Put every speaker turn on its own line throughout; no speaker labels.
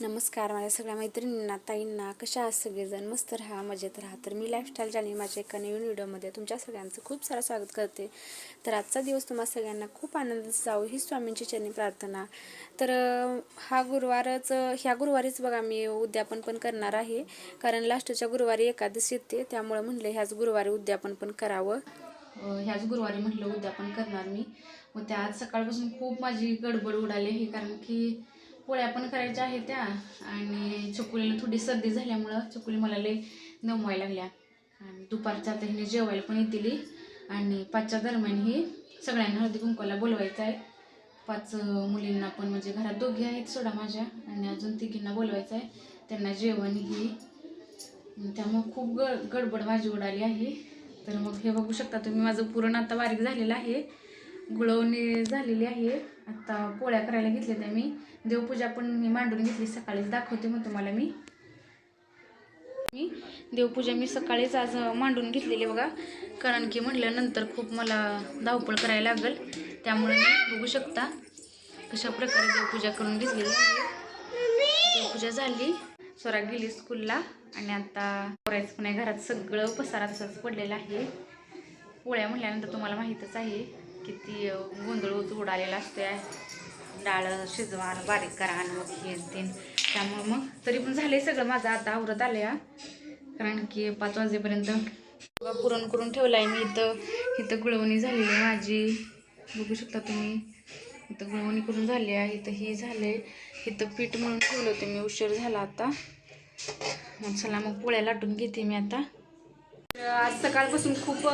नमस्कार माझ्या सगळ्या मैत्रिणींना ताईंना कशा आहात सगळेजण? मस्त राहा मजेत राहा. तर मी लाईफस्टाईल चॅनल माझ्या एका नवीन व्हिडिओमध्ये तुमच्या सगळ्यांचं खूप सारं स्वागत करते. तर आजचा दिवस तुम्हाला सगळ्यांना खूप आनंद जाऊ ही स्वामींची चरणी प्रार्थना. तर हा गुरुवारच ह्या गुरुवारीच बघा मी उद्यापन पण करणार आहे. कारण लास्टच्या गुरुवारी एकादशी येते त्यामुळे म्हणलं ह्याच गुरुवारी उद्यापन पण करावं. ह्याच गुरुवारी म्हटलं उद्यापन करणार मी. व त्या आज सकाळपासून खूप माझी गडबड उडाली आहे कारण की पोळ्या पण करायच्या आहेत त्या आणि चकुलीला थोडी सर्दी झाल्यामुळं चकुली मला लई नमवायला लागल्या. आणि दुपारच्या आता हिने जेवायला पण येतील आणि पाचच्या दरम्यान ही सगळ्यांना हळदी कुंकवाला बोलवायचं आहे. पाच मुलींना पण म्हणजे घरात दोघी आहेत सोडा माझ्या आणि अजून तिघींना बोलवायचं आहे. त्यांना जेवण ही. त्यामुळं खूप ग गडबड माझी उडाली आहे. तर मग हे बघू शकता तुम्ही माझं पुरण आता बारीक झालेलं आहे. गुळवणी झालेली आहे. आता पोळ्या करायला घेतल्या त्या मी. देवपूजा पण मी मांडून घेतली सकाळीच दाखवते मग तुम्हाला मी. मी देवपूजा मी सकाळीच आज मांडून घेतलेली बघा. कारण की म्हटल्यानंतर खूप मला धावपळ करायला लागेल. त्यामुळे मी बघू शकता कशा प्रकारे देवपूजा करून घेतलेली आहे. देवपूजा झाली. स्वरा गेली स्कूलला आणि आता पोरायचं पण आहे घरात. सगळं पसारा तसाच पडलेला आहे. पोळ्या म्हणल्यानंतर तुम्हाला माहीतच आहे. किती अं, गोंधळ उडालेला असतो डाळ शिजवा बारीक करा आणि मग हे ते त्यामुळं मग तरी पण झाले सगळं. माझं आता आवरत आलं या कारण की पाच वाजेपर्यंत पुरण करून ठेवलं आहे मी इथं. इथं गुळवणी झालेली आहे माझी. बघू शकता तुम्ही. इथं गुळवणी करून झाली आहे. इथं ही आहे इथं पीठ म्हणून ठेवलं होतं मी. उशीर झाला आता. मग चला मग पोळ्या लाटून घेते मी आता. आज सकाळपासून खूप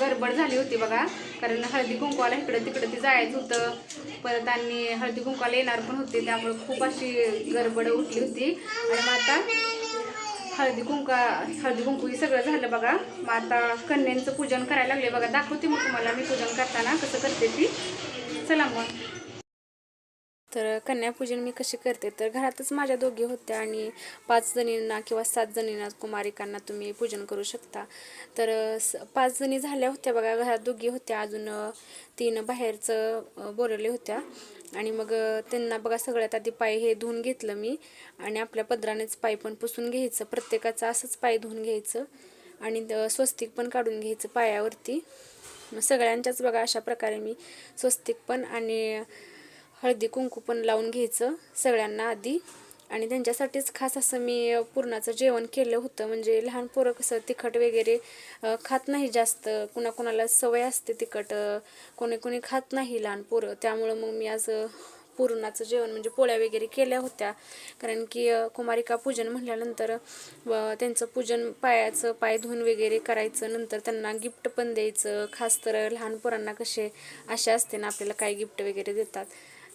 गडबड झाली होती बघा. कारण हळदी कुंकवाला इकडं तिकडं ते जायचं होतं. परत आणि हळदी कुंकवाला येणार पण होते. त्यामुळे खूप अशी गडबड उठली होती. आणि मग आता हळदी कुंका हळदी कुंकू हे सगळं झालं बघा. मग आता कन्यांचं पूजन करायला लागले बघा. दाखवते मग तुम्हाला मी पूजन करताना कसं करते ती. चला मग. तर कन्यापूजन मी कशी करते? तर घरातच माझ्या दोघी होत्या आणि पाच जणींना किंवा सात जणींना कुमारिकांना तुम्ही पूजन करू शकता. तर स पाच जणी झाल्या होत्या बघा घरात दोघी होत्या. अजून तीन बाहेरचं बोलवले होत्या. आणि मग त्यांना बघा सगळ्यात आधी पाय हे धुवून घेतलं मी. आणि आपल्या पदरानेच पाय पण पुसून घ्यायचं. प्रत्येकाचं असंच पाय धुवून घ्यायचं. आणि स्वस्तिक पण काढून घ्यायचं पायावरती. मग सगळ्यांच्याच बघा अशा प्रकारे मी स्वस्तिक पण आणि हळदी कुंकू पण लावून घ्यायचं सगळ्यांना आधी. आणि त्यांच्यासाठीच खास असं मी पुरणाचं जेवण केलं होतं. म्हणजे लहान पोरं कसं तिखट वगैरे खात नाही जास्त. कुणाकुणाला सवय असते तिखट कोणी कोणी खात नाही लहान पोरं. त्यामुळं मग मी आज पुरणाचं जेवण म्हणजे पोळ्या वगैरे केल्या होत्या. कारण की कुमारिका पूजन म्हटल्यानंतर व त्यांचं पूजन पायाचं पाय धुवून वगैरे करायचं. नंतर त्यांना गिफ्ट पण द्यायचं. खास तर लहान पोरांना कसे आशा असते ना आपल्याला काय गिफ्ट वगैरे देतात.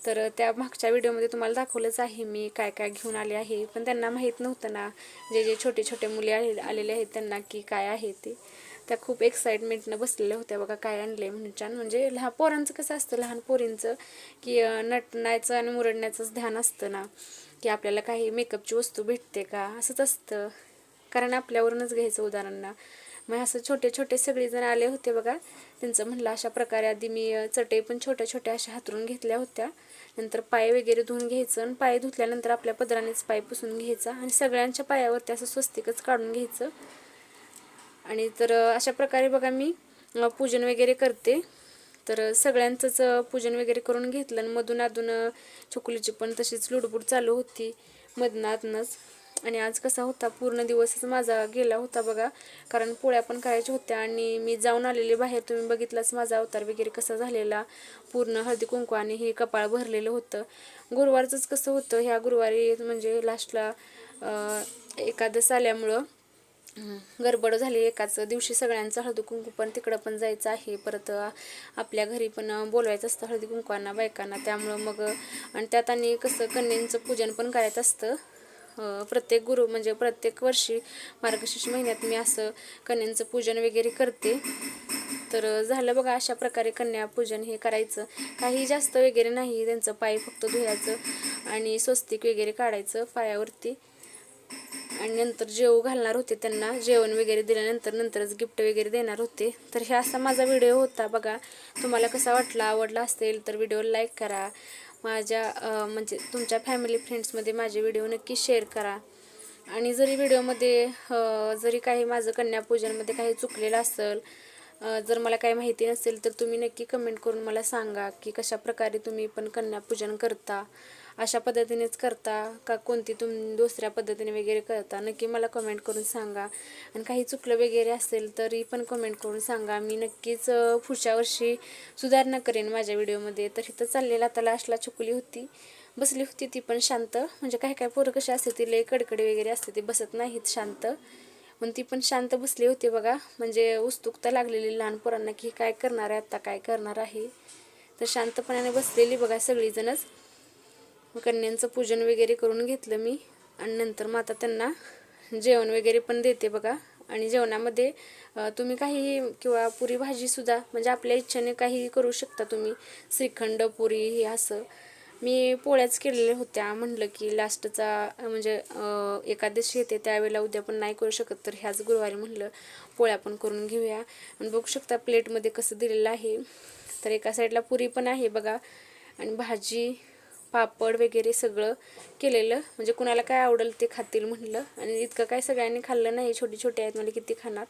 तर त्या मागच्या व्हिडिओमध्ये तुम्हाला दाखवलंच आहे मी काय काय घेऊन आले आहे. पण त्यांना माहीत नव्हतं ना. जे जे छोटे छोटे मुली आले आलेले आहेत त्यांना की काय आहे ते. त्या खूप एक्साइटमेंटनं बसलेल्या होत्या बघा काय आणले म्हणून छान. म्हणजे लहान पोरांचं कसं असतं लहान पोरींचं की नटण्याचं आणि मुरडण्याचंच ध्यान असतं ना. की आपल्याला काही मेकअपची वस्तू भेटते का? असंच असतं. कारण आपल्यावरूनच घ्यायचं उदाहरणं मग असं छोटे छोटे सगळेजण आले होते बघा. त्यांचं म्हणलं अशा प्रकारे आधी मी चटई पण छोट्या छोट्या अशा हातरून घेतल्या होत्या. नंतर पाय वगैरे धुवून घ्यायचं आणि पाय धुतल्यानंतर आपल्या पदरानेच पाय पुसून घ्यायचा आणि सगळ्यांच्या पायावरती असं स्वस्तिकच काढून घ्यायचं. आणि तर अशा प्रकारे बघा मी पूजन वगैरे करते. तर सगळ्यांचंच पूजन वगैरे करून घेतलं आणि मधून अधून चकुलीची पण तशीच लुडबुड चालू होती. मधनातनच आणि आज कसा होता पूर्ण दिवसच माझा गेला होता बघा. कारण पोळ्या पण करायच्या होत्या आणि मी जाऊन आलेले बाहेर. तुम्ही बघितलाच माझा अवतार वगैरे कसा झालेला. पूर्ण हळदी कुंकू आणि हे कपाळ भरलेलं होतं. गुरुवारचंच कसं होतं ह्या गुरुवारी म्हणजे लास्टला एकादस आल्यामुळं गडबड झाली. एकाच दिवशी सगळ्यांचं हळदी कुंकू पण तिकडं पण जायचं आहे. परत आपल्या घरी पण बोलवायचं असतं हळदी कुंकवांना बायकांना. त्यामुळं मग आणि त्यात आणि कसं कन्यांचं पूजन पण करायचं असतं. प्रत्येक गुरु म्हणजे प्रत्येक वर्षी मार्गशीर्ष महिन्यात मी असं कन्यांचं पूजन वगैरे करते. तर झालं बघा अशा प्रकारे कन्या पूजन हे करायचं. काही जास्त वगैरे नाही त्यांचं पाय फक्त धुयाचं आणि स्वस्तिक वगैरे काढायचं पायावरती. आणि नंतर जेव घालणार होते त्यांना जेवण वगैरे दिल्यानंतर नंतरच गिफ्ट वगैरे देणार होते. तर हे असा माझा व्हिडिओ होता बघा. तुम्हाला कसा वाटला आवडला असेल तर व्हिडिओ लाईक करा. माझ्या म्हणजे तुमच्या फॅमिली फ्रेंड्समध्ये माझे व्हिडिओ नक्की शेअर करा. आणि जरी व्हिडिओमध्ये जरी काही माझं कन्यापूजनमध्ये काही चुकलेलं असेल जर मला काही माहिती नसेल तर तुम्ही नक्की कमेंट करून मला सांगा की कशा प्रकारे तुम्ही पण कन्यापूजन करता. अशा पद्धतीनेच करता का कोणती तुम दुसऱ्या पद्धतीने वगैरे करता? नक्की मला कमेंट करून सांगा. आणि काही चुकलं वगैरे असेल तरी पण कमेंट करून सांगा. मी नक्कीच पुढच्या वर्षी सुधारणा करेन माझ्या व्हिडिओमध्ये. तर इथं चाललेला आता लास्टला चुकली होती. बसली होती ती पण शांत. म्हणजे काय काय पोरं कशी असते ती लई कडकडे वगैरे असते. ती बसत नाहीत शांत. पण ती पण शांत बसली होती बघा. म्हणजे उत्सुकता लागलेली लहान पोरांना की काय करणार आहे आता काय करणार आहे. तर शांतपणाने बसलेली बघा सगळीजणच. कन्यांचं पूजन वगैरे करून घेतलं मी. आणि नंतर मग आता त्यांना जेवण वगैरे पण देते बघा. आणि जेवणामध्ये तुम्ही काही किंवा पुरी भाजीसुद्धा म्हणजे आपल्या इच्छेने काही करू शकता तुम्ही. श्रीखंड पुरी हे असं. मी पोळ्याच केलेल्या होत्या. म्हणलं की लास्टचा म्हणजे एकादशी येते त्यावेळेला उद्या पण नाही करू शकत तर ह्याच गुरुवारी म्हणलं पोळ्या पण करून घेऊया. आणि बघू शकता प्लेटमध्ये कसं दिलेलं आहे. तर एका साईडला पुरी पण आहे बघा. आणि भाजी पापड वगैरे सगळं केलेलं. म्हणजे कुणाला काय आवडेल ते खातील म्हणलं आणि इतकं काय सगळ्यांनी खाल्लं नाही. छोटी छोटे आहेत मला किती खाणार.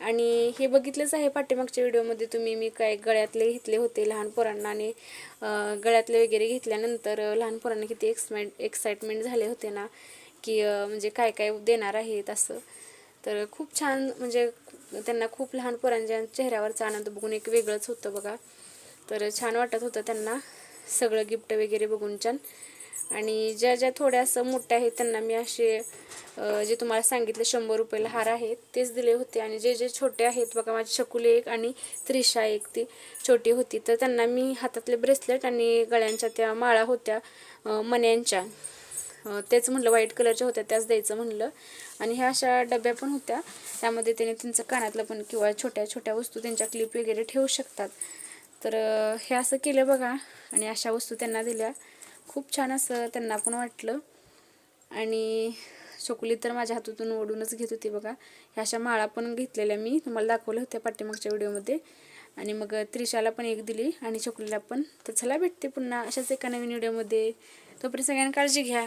आणि हे बघितलंच आहे पाठीमागच्या व्हिडिओमध्ये तुम्ही. मी काय गळ्यातले घेतले होते लहान पोरांना आणि गळ्यातले वगैरे घेतल्यानंतर लहान पोरांना किती एक्समेंट एक्साइटमेंट झाले होते ना. की म्हणजे काय काय देणार आहेत असं. तर खूप छान म्हणजे त्यांना खूप लहान पोरांच्या चेहऱ्यावरचा आनंद बघून एक वेगळंच होतं बघा. तर छान वाटत होतं त्यांना. सगळं गिफ्ट वगैरे बघून छान. आणि ज्या ज्या थोड्या असं मोठ्या आहेत त्यांना मी असे जे तुम्हाला सांगितले शंभर रुपयाला हार आहेत तेच दिले होते. आणि जे जे छोटे आहेत बघा माझी शकुले एक आणि त्रिशा एक ती छोटी होती. तर त्यांना मी हातातले ब्रेसलेट आणि गळ्यांच्या त्या माळा होत्या मन्यांच्या मण्यांच्या. तेच म्हणलं व्हाईट कलरच्या होत्या त्याच द्यायचं म्हणलं. आणि ह्या अशा डब्या पण होत्या. त्यामध्ये त्याने त्यांचं कानातलं पण किंवा छोट्या छोट्या वस्तू त्यांच्या क्लिप वगैरे ठेवू शकतात. तर हे असं केलं बघा आणि अशा वस्तू त्यांना दिल्या. खूप छान असं त्यांना पण वाटलं. आणि शकुली तर माझ्या हातातून ओढूनच घेत होती बघा. ह्या अशा माळा पण घेतलेल्या मी. तुम्हाला दाखवल्या होत्या पाठीमागच्या व्हिडिओमध्ये. आणि मग त्रिशाला पण एक दिली आणि शकुलीला पण. तर चला भेटते पुन्हा अशाच एका नवीन व्हिडिओमध्ये. तोपर्यंत सगळ्यांना काळजी घ्या.